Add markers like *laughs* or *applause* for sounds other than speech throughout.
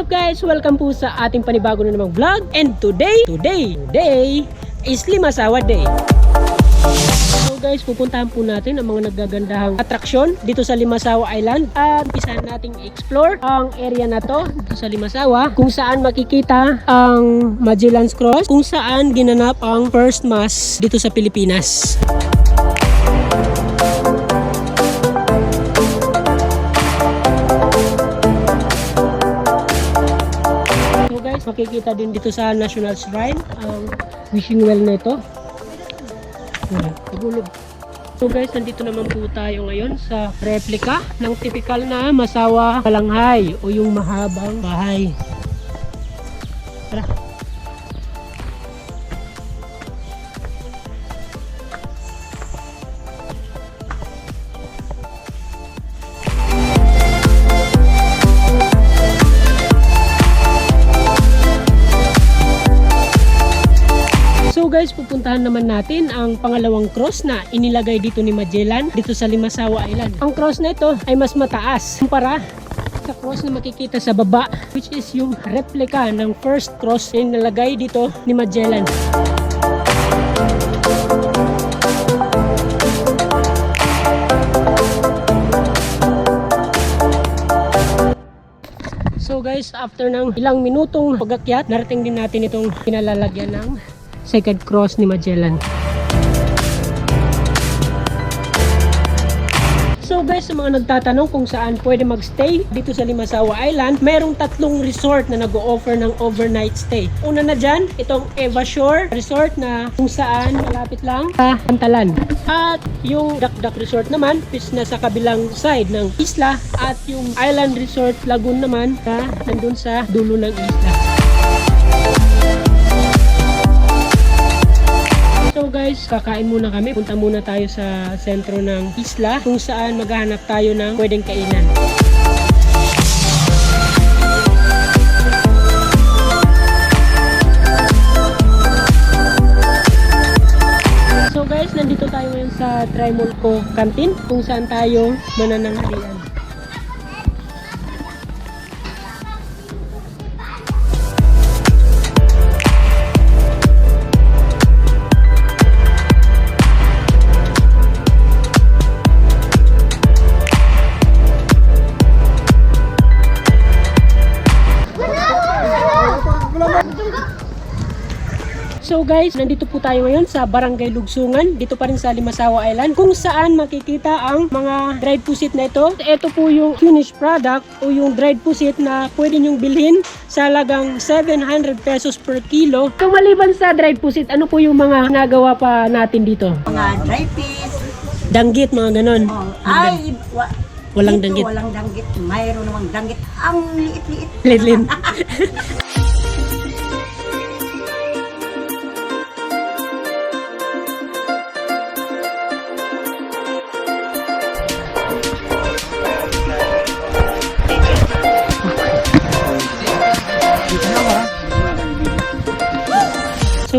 up guys? Welcome po sa ating panibago na namang vlog. And today, today, today is Limasawa Day. So guys, pupuntahan po natin ang mga naggagandahang atraksyon dito sa Limasawa Island. At umpisahan nating explore ang area na to dito sa Limasawa kung saan makikita ang Magellan's Cross, kung saan ginanap ang first mass dito sa Pilipinas. Makikita din dito sa National Shrine ang wishing well na ito. Ayan, Pagulog. So guys, nandito naman po tayo ngayon sa replica ng typical na Masawa Kalanghay o yung mahabang bahay. Tara. Guys, pupuntahan naman natin ang pangalawang cross na inilagay dito ni Magellan dito sa Limasawa Island. Ang cross na ito ay mas mataas kumpara sa cross na makikita sa baba which is yung replica ng first cross na inilagay dito ni Magellan. So guys, after ng ilang minutong pagakyat, narating din natin itong pinalalagyan ng second cross ni Magellan. So guys, sa mga nagtatanong kung saan pwede magstay dito sa Limasawa Island, merong tatlong resort na nag-o-offer ng overnight stay. Una na dyan, itong Eva Shore Resort na kung saan malapit lang sa Pantalan. At yung Dakdak Resort naman is nasa kabilang side ng isla at yung Island Resort Lagoon naman na nandun sa dulo ng isla. Kakain muna kami. Punta muna tayo sa sentro ng isla kung saan maghahanap tayo ng pwedeng kainan. So guys, nandito tayo ngayon sa Trimolco Canteen kung saan tayo manananghalian. So guys, nandito po tayo ngayon sa Barangay Lugsungan, dito pa rin sa Limasawa Island, kung saan makikita ang mga dried pusit na ito. Ito po yung finished product o yung dried pusit na pwede nyong bilhin sa lagang 700 pesos per kilo. So maliban sa dried pusit, ano po yung mga nagawa pa natin dito? mga dry fish. Danggit, mga ganon. Oh, ay, wa, Walang dito danggit. Walang danggit. Mayroon namang danggit. Ang liit-liit. Lidlin. *laughs*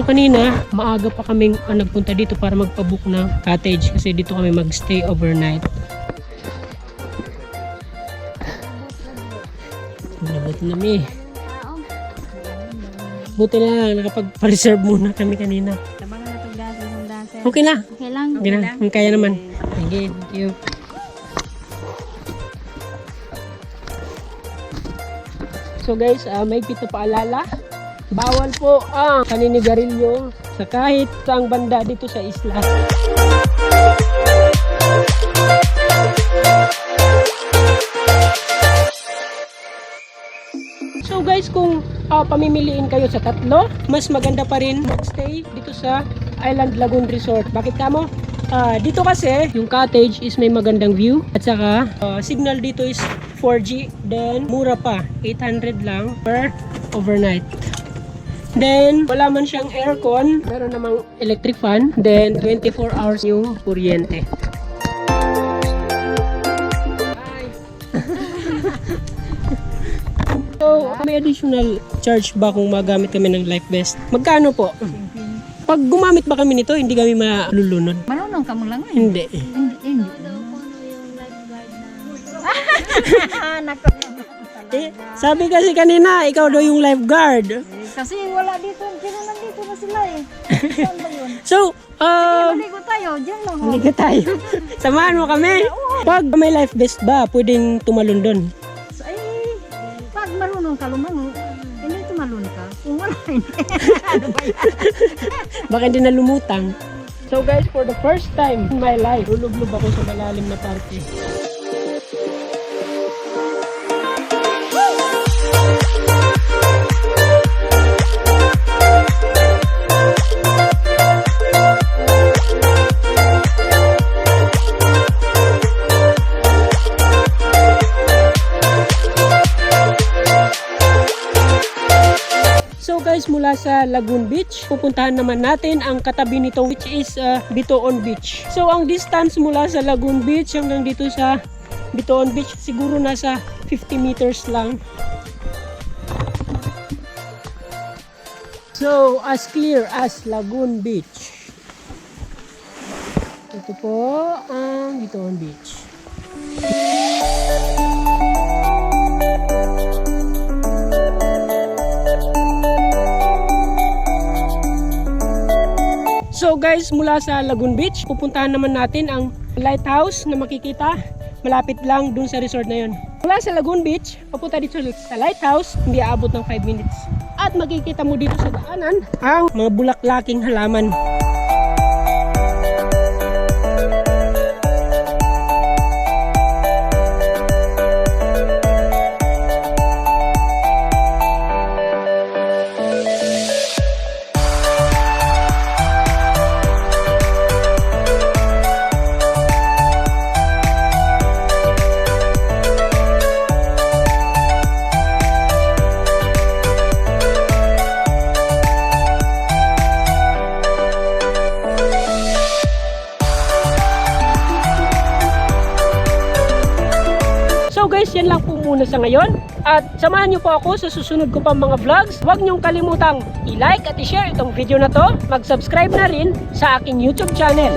So kanina, maaga pa kaming ah, nagpunta dito para magpabook ng cottage kasi dito kami magstay overnight. Nabot na mi. Buti na lang, nakapag-reserve muna kami kanina. Yung dasa. Okay na. Okay lang. Okay. Kaya naman. Sige, thank you. So guys, uh, may pito paalala. Bawal po ang kaninigarilyo sa kahit saang banda dito sa isla. So guys, kung ah, pamimiliin kayo sa tatlo, mas maganda pa rin magstay dito sa Island Lagoon Resort. Bakit kamo? Ah, dito kasi, yung cottage is may magandang view at saka ah, signal dito is 4G then mura pa 800 lang per overnight then wala man siyang aircon meron namang electric fan then 24 hours yung kuryente. *laughs* So, may additional charge ba kung magamit kami ng life vest? Magkano po? Pag gumamit ba kami nito, hindi kami malulunod? Marunong ka mo lang eh. Hindi. Hindi, hindi. *laughs* Nako. Eh, sabi kasi kanina, ikaw daw yung lifeguard. Kasi wala dito. Sino nandito na sila eh. *laughs* Saan ba yun? So, uh, Maligo tayo. Diyan lang. oh. Tayo. *laughs* Samahan mo kami. Pag may life vest ba, pwedeng tumalon doon. So, ay, pag marunong ka lumangon, hindi tumalon ka. Kung wala, hindi. *laughs* ano ba yan? Baka hindi na lumutang. So guys, for the first time in my life, lulublob ako sa malalim na parke. Mula sa Lagoon Beach, pupuntahan naman natin ang katabi nito which is uh, Bitoon Beach. So ang distance mula sa Lagoon Beach hanggang dito sa Bitoon Beach siguro nasa 50 meters lang. So as clear as Lagoon Beach. Ito po ang Bitoon Beach. So guys, mula sa Lagoon Beach, pupuntahan naman natin ang lighthouse na makikita malapit lang dun sa resort na yun. Mula sa Lagoon Beach, papunta dito sa lighthouse, hindi aabot ng 5 minutes. At makikita mo dito sa daanan ang mga bulaklaking halaman. So guys, yan lang po muna sa ngayon. At samahan niyo po ako sa susunod ko pang mga vlogs. Huwag niyong kalimutang i-like at i-share itong video na to. Mag-subscribe na rin sa aking YouTube channel.